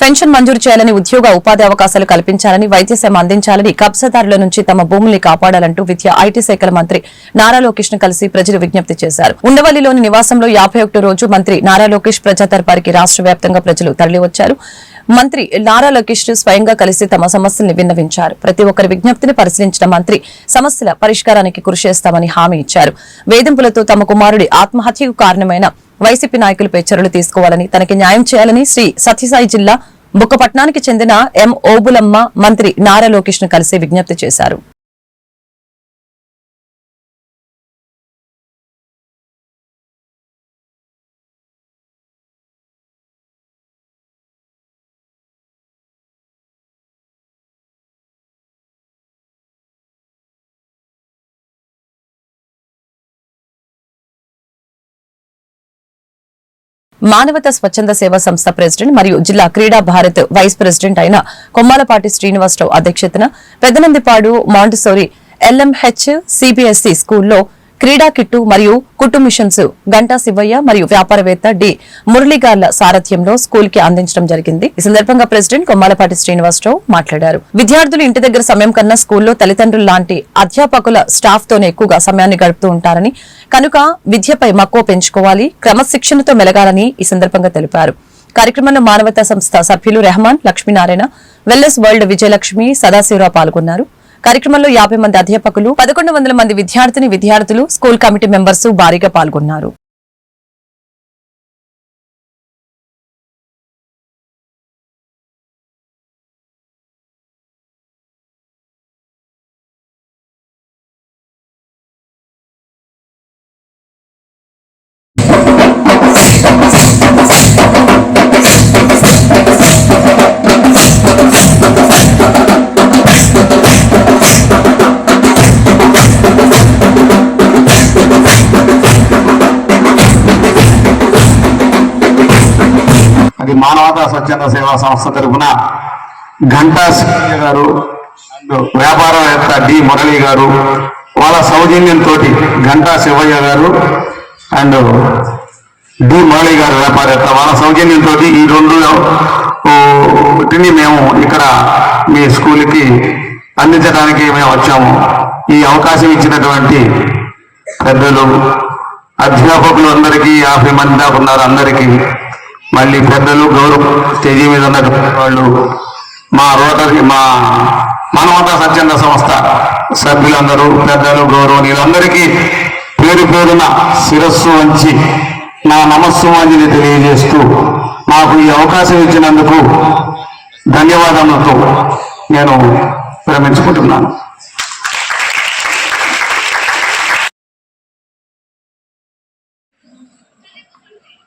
Pension మంజూరు చేయాలని ఉద్యోగ ఉపాధి అవకాశాలు కల్పించాలని వైద్య సేవ అందించాలని కబ్జాదారుల నుంచి తమ భూముల్ని కాపాడాలంటూ విద్య ఐటీ శాఖల మంత్రి నారా లోకేష్ను కలిసి ప్రజలు విజ్ఞప్తి చేశారు. ఉండవల్లిలోని నివాసంలో యాభై రోజు మంత్రి నారా లోకేష్ ప్రజా దర్బారికి రాష్ట్ర వ్యాప్తంగా ప్రజలు తరలివచ్చారు. మంత్రి నారా లోకేష్ స్వయంగా కలిసి తమ సమస్యల్ని విన్నవించారు. ప్రతి ఒక్కరి విజ్ఞప్తిని పరిశీలించిన మంత్రి సమస్యల పరిష్కారానికి కృషి చేస్తామని హామీ ఇచ్చారు. వేధింపులతో తమ కుమారుడి ఆత్మహత్యకు కారణమైన వైసీపీ నాయకులపై చర్యలు తీసుకోవాలని తనకి న్యాయం చేయాలని శ్రీ సత్యసాయి జిల్లా బుక్కపట్నానికి చెందిన ఎం ఓబులమ్మ మంత్రి నారా లోకేష్ను కలిసి విజ్ఞప్తి చేశారు. మానవత స్వచ్ఛంద సేవా సంస్థ ప్రెసిడెంట్ మరియు జిల్లా క్రీడా భారత్ వైస్ ప్రెసిడెంట్ అయిన కొమ్మాలపాటి శ్రీనివాసరావు అధ్యక్షతన పెదనందిపాడు మాంటసోరి ఎల్ఎంహెచ్ సిబిఎస్ఈ స్కూల్లో క్రీడా కిట్టు మరియు కుట్టు మిషన్స్ గంటా శివయ్య మరియు వ్యాపారవేత్త డి మురళీగార్ల సారథ్యంలో స్కూల్కి అందించడం జరిగింది. ఈ సందర్భంగా ప్రెసిడెంట్ కొమ్మాలపాటి శ్రీనివాసరావు మాట్లాడారు. విద్యార్థులు ఇంటి దగ్గర సమయం కన్నా స్కూల్లో తల్లిదండ్రులు లాంటి అధ్యాపకుల స్టాఫ్ తోనే ఎక్కువగా సమయాన్ని గడుపుతూ ఉంటారని కనుక విద్యపై మక్కువ పెంచుకోవాలి క్రమశిక్షణతో మెలగాలని ఈ సందర్భంగా తెలిపారు. కార్యక్రమంలో మానవతా సంస్థ సభ్యులు రెహమాన్ లక్ష్మీనారాయణ వెల్లెస్ వరల్డ్ విజయలక్ష్మి సదాశివరావు పాల్గొన్నారు. కార్యక్రమంలో యాభై మంది అధ్యాపకులు పదకొండు వందల మంది విద్యార్థిని విద్యార్థులు స్కూల్ కమిటీ మెంబర్స్ భారీగా పాల్గొన్నారు. అది మానవతా స్వచ్ఛంద సేవా సంస్థ తరఫున ఘంటా సింహయ్య గారు వ్యాపారవేత్త డి మురళి గారు వాళ్ళ సౌజన్యంతో ఘంటా శివయ్య గారు అండ్ డి మురళి గారు వ్యాపారవేత్త వాళ్ళ సౌజన్యంతో ఈ రెండు తిని వీటిని మేము ఇక్కడ మీ స్కూల్కి అందించడానికి మేము వచ్చాము. ఈ అవకాశం ఇచ్చినటువంటి పెద్దలు అధ్యాపకులు అందరికీ యాభై మంది దాకా ఉన్నారు అందరికీ. మళ్ళీ పెద్దలు గౌరవ స్టేజీ మీద ఉన్నటువంటి వాళ్ళు మా రోటరీ మా మానవతా స్వచ్ఛంద సంస్థ సభ్యులందరూ పెద్దలు గౌరవనీయులందరికీ పేరు పేరున శిరస్సు వంచి నా నమస్సుమాంజలి తెలియజేస్తూ నాకు ఈ అవకాశం ఇచ్చినందుకు ధన్యవాదములతో నేను విరమించుకుంటున్నాను.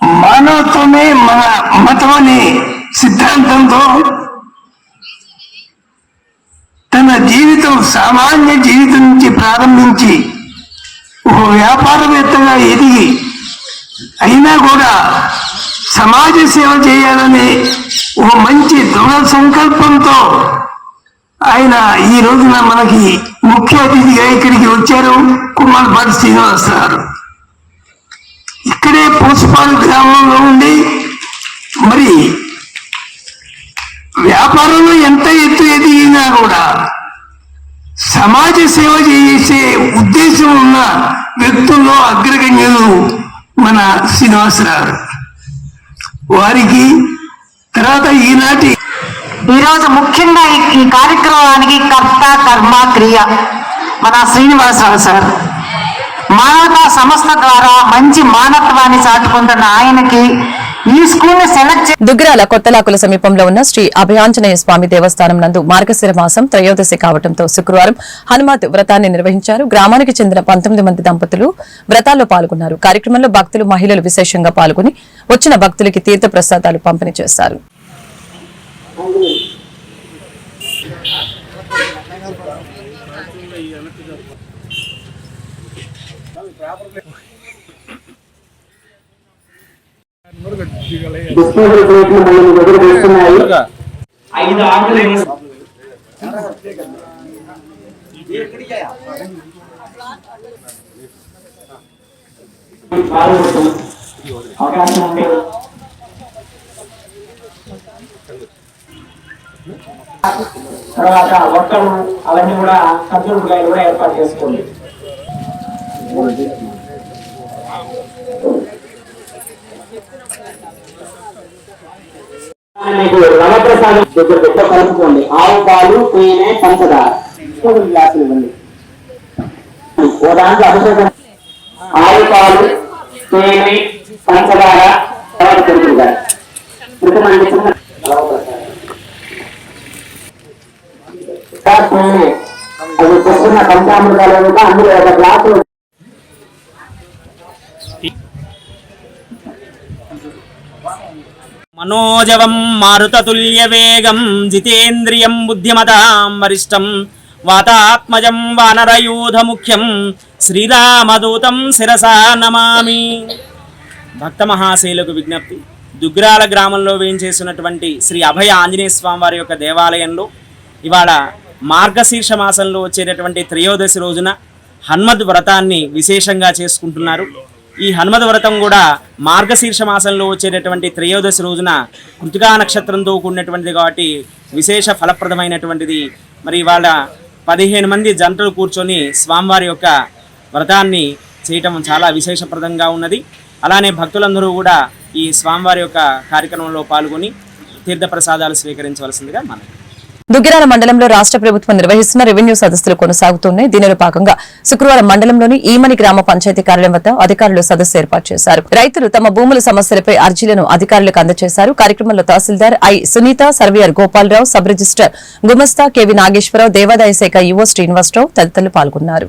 మానవత్వమే మన మతం అనే సిద్ధాంతంతో తన జీవితం సామాన్య జీవితం నుంచి ప్రారంభించి ఒక వ్యాపారవేత్తగా ఎదిగి అయినా కూడా సమాజ సేవ చేయాలని ఓ మంచి దృఢ సంకల్పంతో ఆయన ఈ రోజున మనకి ముఖ్య అతిథిగా ఇక్కడికి వచ్చారు కుమార్ కుమ్మలపాటి శ్రీనివాస్ గారు. ఇక్కడే పూసపాడు గ్రామంలో ఉండి మరి వ్యాపారంలో ఎంత ఎత్తు ఎదిగినా కూడా సమాజ సేవ చేసే ఉద్దేశం ఉన్న వ్యక్తుల్లో అగ్రగణ్యులు మన శ్రీనివాసరావు. వారికి తర్వాత ఈనాటి ఈరోజు ముఖ్యంగా ఈ- ఈ కార్యక్రమానికి కర్త కర్మ క్రియ మన శ్రీనివాసరావు సార్. మానవతా సంస్థ ద్వారా మంచి మానవత్వాన్ని చాటుకుంటున్న ఆయనకి ఈ స్కూల్ సెలెక్ట్ కొత్తలాకుల సమీపంలో ఉన్న శ్రీ అభయాంజనేయ స్వామి దేవస్థానం నందు మార్గశిర మాసం త్రయోదశి కావడంతో శుక్రవారం హనుమాత్ వ్రతాన్ని నిర్వహించారు. గ్రామానికి చెందిన పంతొమ్మిది మంది దంపతులు వ్రతాల్లో పాల్గొన్నారు. కార్యక్రమంలో భక్తులు మహిళలు విశేషంగా పాల్గొని వచ్చిన భక్తులకి తీర్థ ప్రసాదాలు పంపిణీ చేశారు. డిస్పోజల్ ప్లేట్లు మళ్ళీ మీ అవకాశం ఉంది తర్వాత ఒక్కలు అవన్నీ కూడా కూడా ఏర్పాటు చేసుకోండి మీకు నవప్రసాదం దగ్గర పెట్ట కలుపుకోండి. ఆవు పాలు తేనె పంచదార. గ్లాసులు ఇవ్వండి. ఓ దాంట్లో అభిషేకం. ఆవు పాలు తేనె పంచదార తర్వాత తిరుగుతుంది గారు. తిరుగుతుంది తేనె అది వస్తున్న పంచామృతాలు ఏమిటో అందులో ఒక గ్లాసు మనోజవం మారుతతుల్యవేగం జితేంద్రియం బుద్ధిమతాం వరిష్టం వాతాత్మజం వానరయూధముఖ్యం శ్రీరామదూతం శిరసా నమామి. భక్త మహాశైలకు విజ్ఞప్తి దుగ్రాల గ్రామంలో వేయించేసినటువంటి శ్రీ అభయ ఆంజనేయ స్వామి వారి యొక్క దేవాలయంలో ఇవాళ మార్గశీర్ష మాసంలో వచ్చేటటువంటి త్రయోదశి రోజున హన్మద్ వ్రతాన్ని విశేషంగా చేసుకుంటున్నారు. ఈ హనుమద వ్రతం కూడా మార్గశీర్ష మాసంలో వచ్చేటటువంటి త్రయోదశి రోజున కృతికా నక్షత్రంతో కూడినటువంటిది కాబట్టి విశేష ఫలప్రదమైనటువంటిది. మరి ఇవాళ పదిహేను మంది జంటలు కూర్చొని స్వామివారి యొక్క వ్రతాన్ని చేయటం చాలా విశేషప్రదంగా ఉన్నది. అలానే భక్తులందరూ కూడా ఈ స్వామివారి యొక్క కార్యక్రమంలో పాల్గొని తీర్థప్రసాదాలు స్వీకరించవలసిందిగా మనం దుగ్గిరాల మండలంలో రాష్ట్ర ప్రభుత్వం నిర్వహిస్తున్న రెవెన్యూ సదస్సులు కొనసాగుతున్నాయి దీనిలో భాగంగా శుక్రవారం మండలంలోని ఈమని గ్రామ పంచాయతీ కార్యాలయం వద్ద అధికారులు సదస్సు ఏర్పాటు చేశారు రైతులు తమ భూముల సమస్యలపై అర్జీలను అధికారులకు అందజేశారు కార్యక్రమంలో తహసీల్దార్ I Sunitha surveyor Gopalarao sub register గుమస్తా కెవి నాగేశ్వరరావు దేవాదాయ శాఖ యువ శ్రీనివాసరావు తదితరులు పాల్గొన్నారు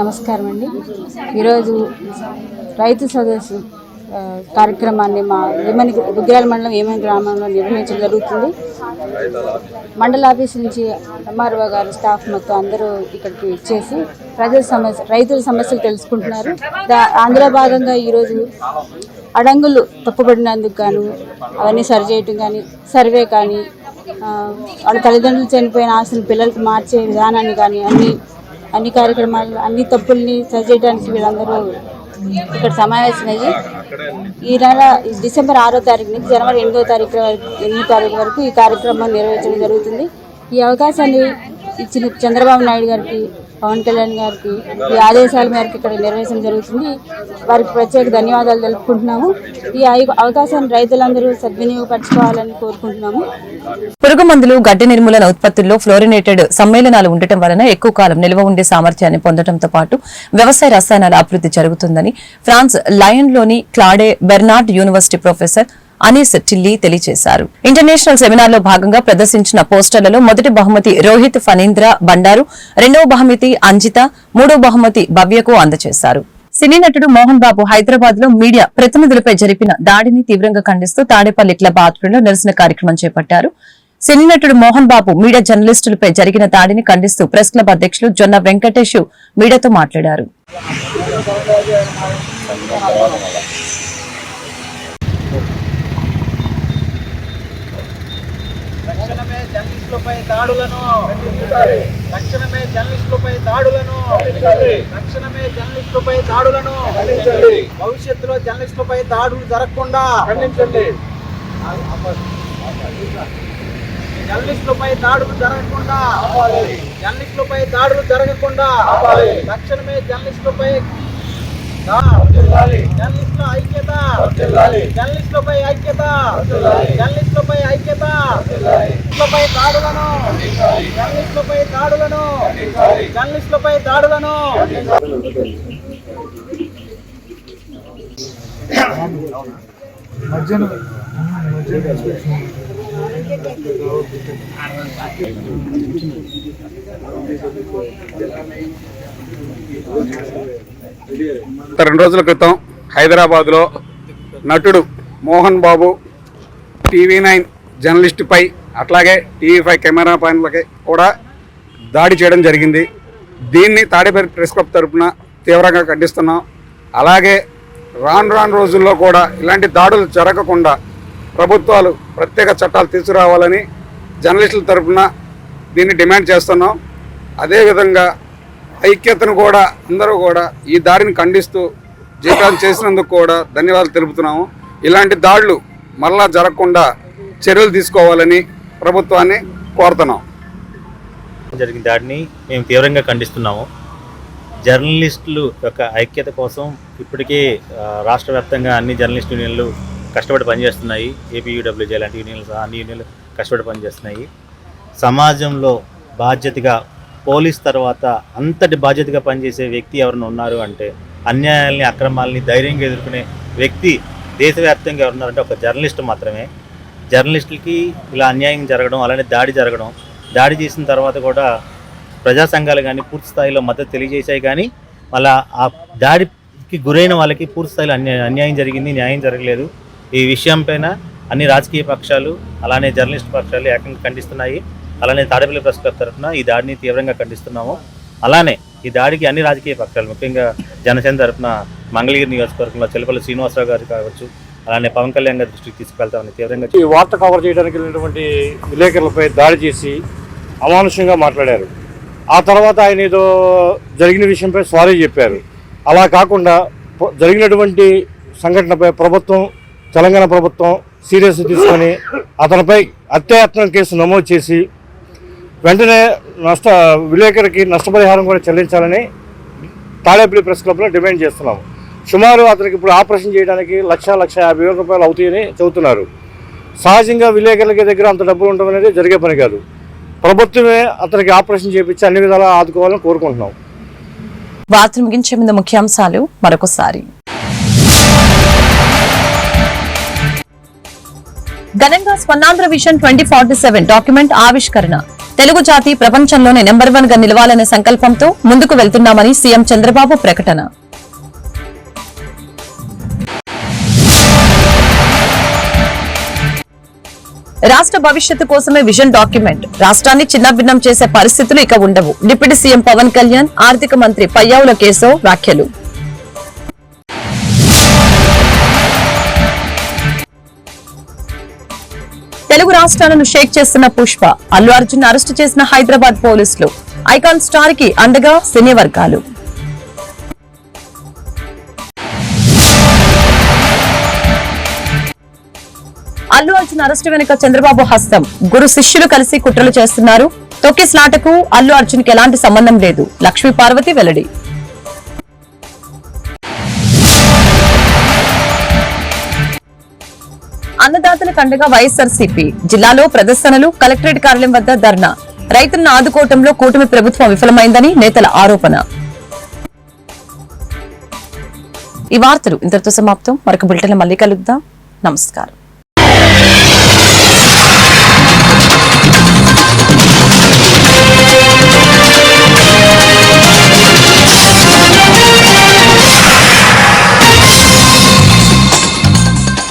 నమస్కారం అండి. ఈరోజు రైతు సదస్సు కార్యక్రమాన్ని మా ఏమని దుగ్గిరాల మండలం ఏమని గ్రామంలో నిర్వహించడం జరుగుతుంది. మండల ఆఫీస్ నుంచి ఎంఆర్ఓ గారు స్టాఫ్ మొత్తం అందరూ ఇక్కడికి ఇచ్చేసి ప్రజల సమస్య రైతుల సమస్యలు తెలుసుకుంటున్నారు. ఆంధ్ర అందులో భాగంగా ఈరోజు అడంగులు తప్పుబడినందుకు గాను అవన్నీ సరిచేయటం కానీ సర్వే కానీ వాళ్ళ తల్లిదండ్రులు చనిపోయిన ఆస్తులు పిల్లలకు మార్చే విధానాన్ని కానీ అన్ని అన్ని కార్యక్రమాలు అన్ని తప్పుల్ని సరిచేయడానికి వీళ్ళందరూ ఇక్కడ సమావేశమయ్యి ఈ నెల డిసెంబర్ ఆరో తారీఖు నుంచి జనవరి ఎనిమిదో తారీఖు వరకు ఎనిమిదో తారీఖు వరకు ఈ కార్యక్రమం నిర్వహించడం జరుగుతుంది. ఈ అవకాశాన్ని ఇచ్చిన చంద్రబాబు నాయుడు గారికి పవన్ కళ్యాణ్ గారికి ఈ ఆదేశాల మేరకు ఇక్కడ నిర్వహించడం జరుగుతుంది. వారికి ప్రత్యేక ధన్యవాదాలు తెలుపుకుంటున్నాము. ఈ అవకాశాన్ని రైతులందరూ సద్వినియోగపరచుకోవాలని కోరుకుంటున్నాము. పురుగు మందులు గడ్డి నిర్మూలన ఉత్పత్తుల్లో ఫ్లోరినేటెడ్ సమ్మేళనాలు ఉండటం వలన ఎక్కువ కాలం నిల్వ ఉండే సామర్థ్యాన్ని పొందడంతో పాటు వ్యవసాయ రసాయనాల అభివృద్ధి జరుగుతుందని France లయన్లోని Claude Bernard university professor Anis Tilly తెలియజేశారు. ఇంటర్నేషనల్ సెమినార్లో భాగంగా ప్రదర్శించిన పోస్టర్లలో మొదటి బహుమతి రోహిత్ ఫణీంద్ర బండారు రెండవ బహుమతి అంజిత మూడవ బహుమతి భవ్యకు అందజేశారు. సినీ నటుడు మోహన్ బాబు హైదరాబాద్లో మీడియా ప్రతినిధులపై జరిపిన దాడిని తీవ్రంగా ఖండిస్తూ తాడేపల్లి క్లబ్ ఆధ్వర్యంలో నిరసన కార్యక్రమం చేపట్టారు. సినీ నటుడు మోహన్ బాబు మీడియా జర్నలిస్టులపై జరిగిన దాడిని ఖండిస్తూ ప్రెస్ క్లబ్ అధ్యక్షులు జొన్న వెంకటేష్ మీడియాతో మాట్లాడారు తక్షణమే జర్నలిస్టులపై దాడులను తక్షణమే జర్నలిస్టులపై దాడులను తక్షణమే జర్నలిస్టులపై దాడులను భవిష్యత్తులో జర్నలిస్టులపై దాడులు జరగకుండా జర్నలిస్టులపై దాడులు జరగకుండా జర్నలిస్టులపై దాడులు జరగకుండా తక్షణమే జర్నలిస్టులపై జర్నలిస్టుల ఐక్యత. జర్నలిస్టులపై ఐక్యత. జర్నలిస్టులపై ఐక్యత. జర్నలిస్టులపై దాడులను. జర్నలిస్టులపై దాడులను. జర్నలిస్టులపై దాడులను. మధ్యాహ్నం మధ్యాహ్నం. రెండు రోజుల క్రితం హైదరాబాద్లో నటుడు మోహన్ బాబు టీవీ నైన్ జర్నలిస్టుపై అట్లాగే టీవీ ఫైవ్ కెమెరా పైనలకి కూడా దాడి చేయడం జరిగింది. దీన్ని తాడేపల్లి ప్రెస్ క్లబ్ తరపున తీవ్రంగా ఖండిస్తున్నాం. అలాగే రాను రాను రోజుల్లో కూడా ఇలాంటి దాడులు జరగకుండా ప్రభుత్వాలు ప్రత్యేక చట్టాలు తీసుకురావాలని జర్నలిస్టుల తరపున దీన్ని డిమాండ్ చేస్తున్నాం. అదేవిధంగా ఐక్యతను కూడా అందరూ కూడా ఈ దాడిని ఖండిస్తూ జీవితాలు చేసినందుకు కూడా ధన్యవాదాలు తెలుపుతున్నాము. ఇలాంటి దాడులు మరలా జరగకుండా చర్యలు తీసుకోవాలని ప్రభుత్వాన్ని కోరుతున్నాం. జరిగిన దాడిని మేము తీవ్రంగా ఖండిస్తున్నాము. జర్నలిస్టులు యొక్క ఐక్యత కోసం ఇప్పటికే రాష్ట్ర వ్యాప్తంగా అన్ని జర్నలిస్ట్ యూనియన్లు కష్టపడి పనిచేస్తున్నాయి. ఏపీయూడబ్ల్యూజే లాంటి యూనియన్లు అన్ని యూనియన్లు కష్టపడి పనిచేస్తున్నాయి. సమాజంలో బాధ్యతగా పోలీస్ తర్వాత అంతటి బాధ్యతగా పనిచేసే వ్యక్తి ఎవరైనా ఉన్నారు అంటే అన్యాయాల్ని అక్రమాలని ధైర్యంగా ఎదుర్కొనే వ్యక్తి దేశవ్యాప్తంగా ఎవరున్నారంటే ఒక జర్నలిస్ట్ మాత్రమే. జర్నలిస్టులకి ఇలా అన్యాయం జరగడం అలానే దాడి జరగడం దాడి చేసిన తర్వాత కూడా ప్రజా సంఘాలు కానీ పూర్తి స్థాయిలో మద్దతు తెలియజేశాయి కానీ మళ్ళా ఆ దాడికి గురైన వాళ్ళకి పూర్తి స్థాయిలో అన్యాయం అన్యాయం జరిగింది న్యాయం జరగలేదు. ఈ విషయం పైన అన్ని రాజకీయ పక్షాలు అలానే జర్నలిస్ట్ పక్షాలు ఏకంగా ఖండిస్తున్నాయి. అలానే తాడేపల్లి ప్రెస్ క్లబ్ తరఫున ఈ దాడిని తీవ్రంగా ఖండిస్తున్నాము. అలానే ఈ దాడికి అన్ని రాజకీయ పక్షాలు ముఖ్యంగా జనసేన తరఫున మంగళగిరి నియోజకవర్గంలో చెలపల్లి శ్రీనివాసరావు గారు కావచ్చు అలానే పవన్ కళ్యాణ్ గారి దృష్టికి తీసుకెళ్తామని తీవ్రంగా ఈ వార్త కవర్ చేయడానికి వెళ్ళినటువంటి విలేకరులపై దాడి చేసి అమానుషంగా మాట్లాడారు. ఆ తర్వాత ఆయన ఏదో జరిగిన విషయంపై సారీ చెప్పారు. అలా కాకుండా జరిగినటువంటి సంఘటనపై ప్రభుత్వం తెలంగాణ ప్రభుత్వం సీరియస్ తీసుకొని అతనిపై హత్యాయత్నం కేసు నమోదు చేసి వెంటనే నష్ట విలేకరికి నష్టపరిహారం కూడా చెల్లించాలని తాడేపల్లి ప్రెస్ క్లబ్లో డిమాండ్ చేస్తున్నాము. సుమారు అతనికి ఇప్పుడు ఆపరేషన్ చేయడానికి లక్ష లక్ష యాభై వేల రూపాయలు అవుతాయని చెబుతున్నారు. సహజంగా విలేకరులకి దగ్గర అంత డబ్బులు ఉండడం అనేది జరిగే పని కాదు. ప్రభుత్వమే అతనికి ఆపరేషన్ చేయించి అన్ని విధాలా ఆదుకోవాలని కోరుకుంటున్నాం. వార్తలు ముగించే ముందు ముఖ్యాంశాలు మరొకసారి. ఘనంగా Swarnandhra vision twenty forty seven document ఆవిష్కరణ. తెలుగు జాతి ప్రపంచంలోనే నెంబర్ వన్గా నిలవాలనే సంకల్పంతో ముందుకు వెళ్తున్నామని సీఎం చంద్రబాబు ప్రకటన. రాష్ట్ర భవిష్యత్తు కోసమే విజన్ డాక్యుమెంట్. రాష్ట్రాన్ని చిన్నభిన్నం చేసే పరిస్థితులు ఇక ఉండవు. డిప్యూటీ సీఎం పవన్ కళ్యాణ్ ఆర్థిక మంత్రి పయ్యావుల కేశవ్ వ్యాఖ్యలు. తెలుగు రాష్ట్రాలను షేక్ చేస్తున్న పుష్ప అల్లు అర్జున్ అరెస్టు చేసిన హైదరాబాద్ పోలీసులు. ఐకాన్ స్టార్కి అండగా సినీ వర్గాలు. అల్లు అర్జున్ అరెస్టు వెనుక చంద్రబాబు హస్తం. గురు శిష్యులు కలిసి కుట్రలు చేస్తున్నారు. తొక్కిస్లాటకు అల్లు అర్జున్కి ఎలాంటి సంబంధం లేదు. లక్ష్మీ పార్వతి వెల్లడి. అన్నదాతల కండగా వైఎస్ఆర్సీపీ జిల్లాలో ప్రదర్శనలు కలెక్టరేట్ కార్యాలయం వద్ద ధర్నా. రైతులను ఆదుకోవటంలో కూటమి ప్రభుత్వం విఫలమైందని నేతల ఆరోపణ. ఈ వార్తలు ఇంతటితో సమాప్తం. మరొక బులెటిన్ మళ్ళీ కలుద్దాం. నమస్కారం.